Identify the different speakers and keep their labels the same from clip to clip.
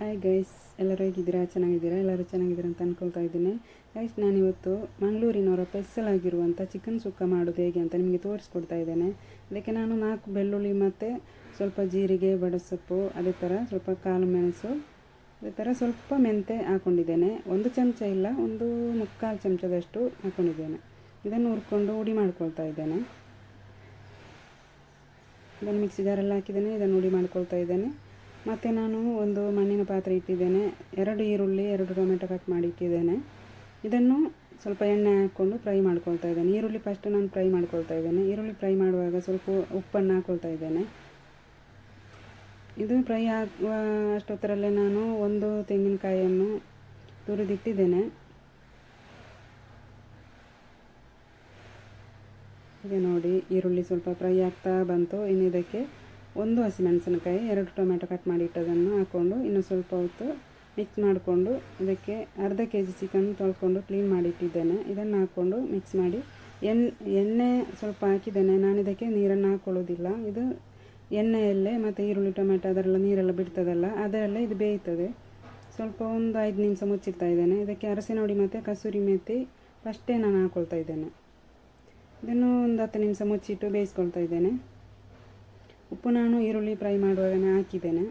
Speaker 1: Hi guys ಎಲ್ಲರೂ ಹೇಗಿದ್ದೀರಾ? ಚೆನ್ನಾಗಿದ್ದೀರಾ? ಎಲ್ಲರೂ ಚೆನ್ನಾಗಿದ್ದೀರಾ ಅಂತ ಅಂದ್ಕೊಳ್ತಾ ಇದ್ದೀನಿ. ಗೈಸ್ ನಾನಿವತ್ತು ಮಂಗಳೂರಿನವರ ಸ್ಪೆಷಲ್ ಆಗಿರುವಂಥ ಚಿಕನ್ ಸುಕ್ಕ ಮಾಡೋದು ಹೇಗೆ ಅಂತ ನಿಮಗೆ ತೋರಿಸ್ಕೊಡ್ತಾ ಇದ್ದೇನೆ. ಅದಕ್ಕೆ ನಾನು ನಾಲ್ಕು ಬೆಳ್ಳುಳ್ಳಿ ಮತ್ತು ಸ್ವಲ್ಪ ಜೀರಿಗೆ, ಬಡಸೊಪ್ಪು, ಅದೇ ಥರ ಸ್ವಲ್ಪ ಕಾಳು ಮೆಣಸು, ಅದೇ ಥರ ಸ್ವಲ್ಪ ಮೆಂತೆ ಹಾಕ್ಕೊಂಡಿದ್ದೇನೆ ಒಂದು ಚಮಚ ಇಲ್ಲ, ಒಂದು ಮುಕ್ಕಾಲು ಚಮಚದಷ್ಟು ಹಾಕ್ಕೊಂಡಿದ್ದೇನೆ ಇದನ್ನು ಹುರ್ಕೊಂಡು ಹುಡಿ ಮಾಡ್ಕೊಳ್ತಾ ಇದ್ದೇನೆ. ಇದನ್ನು ಮಿಕ್ಸಿ ಜಾರಲ್ಲಿ ಹಾಕಿದ್ದೇನೆ, ಇದನ್ನು ಉಡಿ ಮಾಡ್ಕೊಳ್ತಾ ಇದ್ದೇನೆ. ಮತ್ತು ನಾನು ಒಂದು ಮಣ್ಣಿನ ಪಾತ್ರೆ ಇಟ್ಟಿದ್ದೇನೆ. ಎರಡು ಈರುಳ್ಳಿ, ಎರಡು ಟೊಮೆಟೊ ಕಟ್ ಮಾಡಿ ಇಟ್ಟಿದ್ದೇನೆ. ಇದನ್ನು ಸ್ವಲ್ಪ ಎಣ್ಣೆ ಹಾಕ್ಕೊಂಡು ಫ್ರೈ ಮಾಡ್ಕೊಳ್ತಾ ಇದ್ದೇನೆ. ಈರುಳ್ಳಿ ಫಸ್ಟ್ ನಾನು ಫ್ರೈ ಮಾಡ್ಕೊಳ್ತಾ ಇದ್ದೇನೆ. ಈರುಳ್ಳಿ ಫ್ರೈ ಮಾಡುವಾಗ ಸ್ವಲ್ಪ ಉಪ್ಪನ್ನು ಹಾಕ್ಕೊಳ್ತಾ ಇದ್ದೇನೆ. ಇದು ಫ್ರೈ ಆಗುವ ಅಷ್ಟೊತ್ತರಲ್ಲೇ ನಾನು ಒಂದು ತೆಂಗಿನಕಾಯಿಯನ್ನು ತುರಿದಿಟ್ಟಿದ್ದೇನೆ. ಈಗ ನೋಡಿ, ಈರುಳ್ಳಿ ಸ್ವಲ್ಪ ಫ್ರೈ ಆಗ್ತಾ ಬಂತು. ಇನ್ನು ಇದಕ್ಕೆ ಒಂದು ಹಸಿಮೆಣಸಿನಕಾಯಿ, ಎರಡು ಟೊಮೆಟೊ ಕಟ್ ಮಾಡಿ ಇಟ್ಟದನ್ನು ಹಾಕ್ಕೊಂಡು ಇನ್ನು ಸ್ವಲ್ಪ ಹೊತ್ತು ಮಿಕ್ಸ್ ಮಾಡಿಕೊಂಡು ಇದಕ್ಕೆ ಅರ್ಧ ಕೆ ಜಿ ಚಿಕನ್ ತೊಳ್ಕೊಂಡು ಕ್ಲೀನ್ ಮಾಡಿ ಇಟ್ಟಿದ್ದೇನೆ. ಇದನ್ನು ಹಾಕ್ಕೊಂಡು ಮಿಕ್ಸ್ ಮಾಡಿ ಎಣ್ಣೆ ಎಣ್ಣೆ ಸ್ವಲ್ಪ ಹಾಕಿದ್ದೇನೆ. ನಾನು ಇದಕ್ಕೆ ನೀರನ್ನು ಹಾಕ್ಕೊಳ್ಳೋದಿಲ್ಲ ಇದು ಎಣ್ಣೆಯಲ್ಲೇ ಮತ್ತು ಈರುಳ್ಳಿ, ಟೊಮೆಟೊ ಅದರೆಲ್ಲ ನೀರೆಲ್ಲ ಬಿಡ್ತದಲ್ಲ, ಅದರಲ್ಲೇ ಇದು ಬೇಯ್ತದೆ. ಸ್ವಲ್ಪ ಒಂದು ಐದು ನಿಮಿಷ ಮುಚ್ಚಿಡ್ತಾ ಇದ್ದೇನೆ. ಇದಕ್ಕೆ ಅರಸಿನ ಹುಡಿ ಮತ್ತು ಕಸೂರಿ ಮೆತ್ತಿ ಫಸ್ಟೇ ನಾನು ಹಾಕ್ಕೊಳ್ತಾ ಇದ್ದೇನೆ. ಇದನ್ನು ಒಂದು ಹತ್ತು ನಿಮಿಷ ಮುಚ್ಚಿಟ್ಟು ಬೇಯಿಸ್ಕೊಳ್ತಾ ಇದ್ದೇನೆ. ಉಪ್ಪು ನಾನು ಈರುಳ್ಳಿ ಫ್ರೈ ಮಾಡುವಾಗ ಹಾಕಿದ್ದೇನೆ.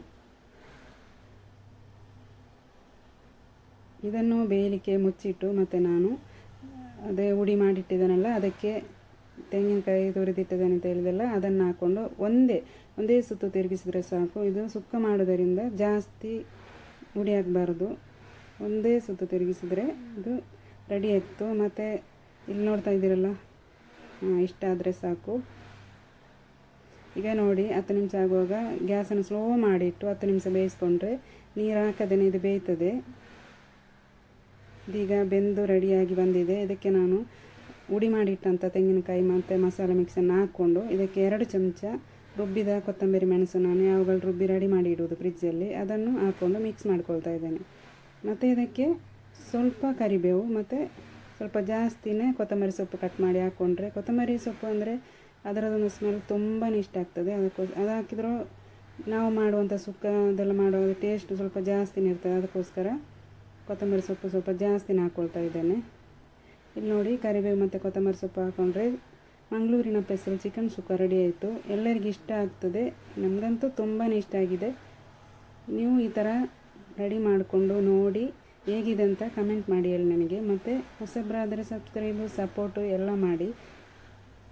Speaker 1: ಇದನ್ನು ಬೇಯಲಿಕ್ಕೆ ಮುಚ್ಚಿಟ್ಟು ಮತ್ತು ನಾನು ಅದೇ ಹುಡಿ ಮಾಡಿಟ್ಟಿದ್ದೇನಲ್ಲ, ಅದಕ್ಕೆ ತೆಂಗಿನಕಾಯಿ ತುರಿದಿಟ್ಟಿದ್ದೇನೆ ಅಂತ ಹೇಳಿದೆಲ್ಲ ಅದನ್ನು ಹಾಕ್ಕೊಂಡು ಒಂದೇ ಒಂದೇ ಸುತ್ತು ತಿರುಗಿಸಿದ್ರೆ ಸಾಕು. ಇದು ಸುಕ್ಕ ಮಾಡೋದರಿಂದ ಜಾಸ್ತಿ ಹುಡಿ ಹಾಕಬಾರ್ದು ಒಂದೇ ಸುತ್ತು ತಿರುಗಿಸಿದರೆ ಇದು ರೆಡಿ ಆಯಿತು. ಮತ್ತು ಇಲ್ಲಿ ನೋಡ್ತಾ ಇದ್ದೀರಲ್ಲ ಇಷ್ಟ ಆದರೆ ಸಾಕು. ಈಗ ನೋಡಿ ಹತ್ತು ನಿಮಿಷ ಆಗುವಾಗ ಗ್ಯಾಸನ್ನು ಸ್ಲೋ ಮಾಡಿಟ್ಟು ಹತ್ತು ನಿಮಿಷ ಬೇಯಿಸ್ಕೊಂಡ್ರೆ ನೀರು ಹಾಕದೇ ಇದು ಬೇಯ್ತದೆ. ಇದೀಗ ಬೆಂದು ರೆಡಿಯಾಗಿ ಬಂದಿದೆ. ಇದಕ್ಕೆ ನಾನು ಉಡಿ ಮಾಡಿಟ್ಟಂಥ ತೆಂಗಿನಕಾಯಿ ಮತ್ತು ಮಸಾಲೆ ಮಿಕ್ಸನ್ನು ಹಾಕ್ಕೊಂಡು ಇದಕ್ಕೆ ಎರಡು ಚಮಚ ರುಬ್ಬಿದ ಕೊತ್ತಂಬರಿ ಮೆಣಸು ನಾನು ಯಾವಾಗಲೂ ರುಬ್ಬಿ ರೆಡಿ ಮಾಡಿ ಇಡುವುದು ಫ್ರಿಜ್ಜಲ್ಲಿ. ಅದನ್ನು ಹಾಕ್ಕೊಂಡು ಮಿಕ್ಸ್ ಮಾಡ್ಕೊಳ್ತಾ ಇದ್ದೇನೆ. ಮತ್ತು ಇದಕ್ಕೆ ಸ್ವಲ್ಪ ಕರಿಬೇವು ಮತ್ತು ಸ್ವಲ್ಪ ಜಾಸ್ತಿನೇ ಕೊತ್ತಂಬರಿ ಸೊಪ್ಪು ಕಟ್ ಮಾಡಿ ಹಾಕ್ಕೊಂಡ್ರೆ ಕೊತ್ತಂಬರಿ ಸೊಪ್ಪು ಅಂದರೆ ಅದರದೊಂದು ಸ್ಮೆಲ್ ತುಂಬಾ ಇಷ್ಟ ಆಗ್ತದೆ. ಅದಕ್ಕೋಸ್ ಅದು ಹಾಕಿದರೂ ನಾವು ಮಾಡುವಂಥ ಸುಕ್ಕ ಅದೆಲ್ಲ ಟೇಸ್ಟ್ ಸ್ವಲ್ಪ ಜಾಸ್ತಿನೇ ಇರ್ತದೆ. ಅದಕ್ಕೋಸ್ಕರ ಕೊತ್ತಂಬರಿ ಸೊಪ್ಪು ಸ್ವಲ್ಪ ಜಾಸ್ತಿನೇ ಹಾಕ್ಕೊಳ್ತಾ ಇದ್ದೇನೆ. ಇಲ್ಲಿ ನೋಡಿ ಕರಿಬೇವು ಮತ್ತು ಕೊತ್ತಂಬರಿ ಸೊಪ್ಪು ಹಾಕ್ಕೊಂಡ್ರೆ ಮಂಗಳೂರಿನ ಪೆಸರು ಚಿಕನ್ ಸುಕ್ಕ ರೆಡಿ ಆಯಿತು. ಎಲ್ಲರಿಗೂ ಇಷ್ಟ ಆಗ್ತದೆ. ನಮಗಂತೂ ತುಂಬಾ ಇಷ್ಟ ಆಗಿದೆ. ನೀವು ಈ ಥರ ರೆಡಿ ಮಾಡಿಕೊಂಡು ನೋಡಿ ಹೇಗಿದೆ ಅಂತ ಕಮೆಂಟ್ ಮಾಡಿ ಹೇಳಿ ನನಗೆ. ಮತ್ತು ಹೊಸಬ್ರಾದರೆ ಸಬ್ಸ್ಕ್ರೈಬು ಸಪೋರ್ಟು ಎಲ್ಲ ಮಾಡಿ.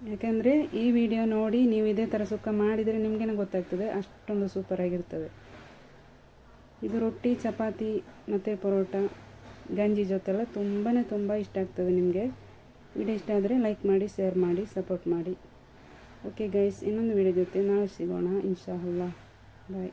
Speaker 1: ಯಾಕೆಂದರೆ ಈ ವಿಡಿಯೋ ನೋಡಿ ನೀವು ಇದೇ ಥರ ಸುಕ್ಕ ಮಾಡಿದರೆ ನಿಮಗೇನೆ ಗೊತ್ತಾಗ್ತದೆ, ಅಷ್ಟೊಂದು ಸೂಪರಾಗಿರ್ತದೆ ಇದು ರೊಟ್ಟಿ, ಚಪಾತಿ ಮತ್ತು ಪರೋಟ, ಗಂಜಿ ಜೊತೆಲ್ಲ ತುಂಬಾ ತುಂಬ ಇಷ್ಟ ಆಗ್ತದೆ ನಿಮಗೆ. ವಿಡಿಯೋ ಇಷ್ಟ ಆದರೆ ಲೈಕ್ ಮಾಡಿ ಶೇರ್ ಮಾಡಿ ಸಪೋರ್ಟ್ ಮಾಡಿ. ಓಕೆ ಗೈಸ್ ಇನ್ನೊಂದು ವಿಡಿಯೋ ಜೊತೆ ನಾಳೆ ಸಿಗೋಣ ಇನ್ಶಾ ಅಲ್ಲಾ ಬಾಯ್